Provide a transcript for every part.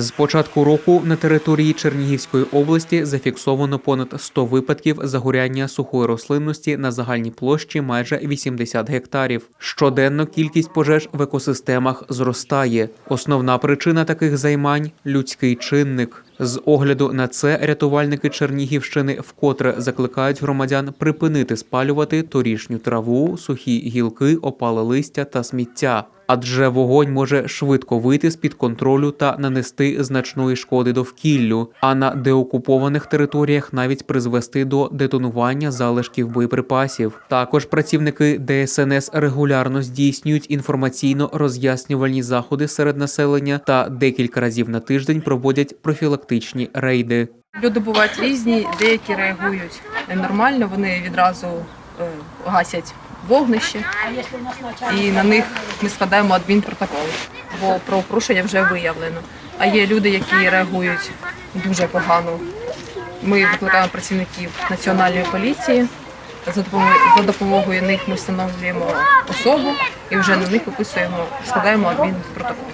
З початку року на території Чернігівської області зафіксовано понад 100 випадків загоряння сухої рослинності на загальній площі майже 80 гектарів. Щоденно кількість пожеж в екосистемах зростає. Основна причина таких займань людський чинник. З огляду на це рятувальники Чернігівщини вкотре закликають громадян припинити спалювати торішню траву, сухі гілки, опале листя та сміття. Адже вогонь може швидко вийти з-під контролю та нанести значної шкоди довкіллю, а на деокупованих територіях навіть призвести до детонування залишків боєприпасів. Також працівники ДСНС регулярно здійснюють інформаційно-роз'яснювальні заходи серед населення та декілька разів на тиждень проводять профілактичні рейди. Люди бувають різні, деякі реагують нормально, вони відразу е, гасять вогнище, і на них ми складаємо адмінпротокол, бо про порушення вже виявлено. А є люди, які реагують дуже погано. Ми викликаємо працівників національної поліції. За допомогою, за допомогою них ми встановлюємо особу і вже на них виписуємо, складаємо адмінпротокол.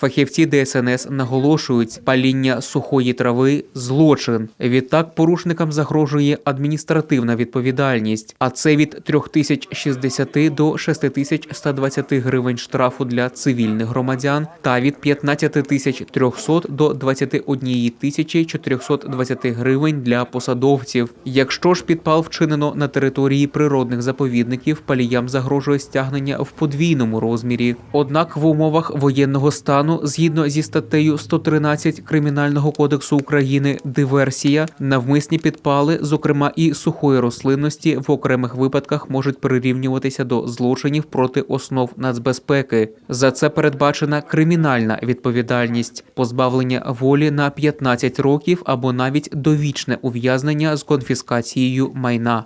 Фахівці ДСНС наголошують, паління сухої трави злочин. Відтак порушникам загрожує адміністративна відповідальність, а це від 3060 до 6120 гривень штрафу для цивільних громадян та від 15300 до 21420 гривень для посадовців. Якщо ж підпал вчинено на території природних заповідників, паліям загрожує стягнення в подвійному розмірі. Однак в умовах воєнного стану, згідно зі статтею 113 Кримінального кодексу України, диверсія, навмисні підпали, зокрема і сухої рослинності, в окремих випадках можуть прирівнюватися до злочинів проти основ нацбезпеки. За це передбачена кримінальна відповідальність, позбавлення волі на 15 років або навіть довічне ув'язнення з конфіскацією майна.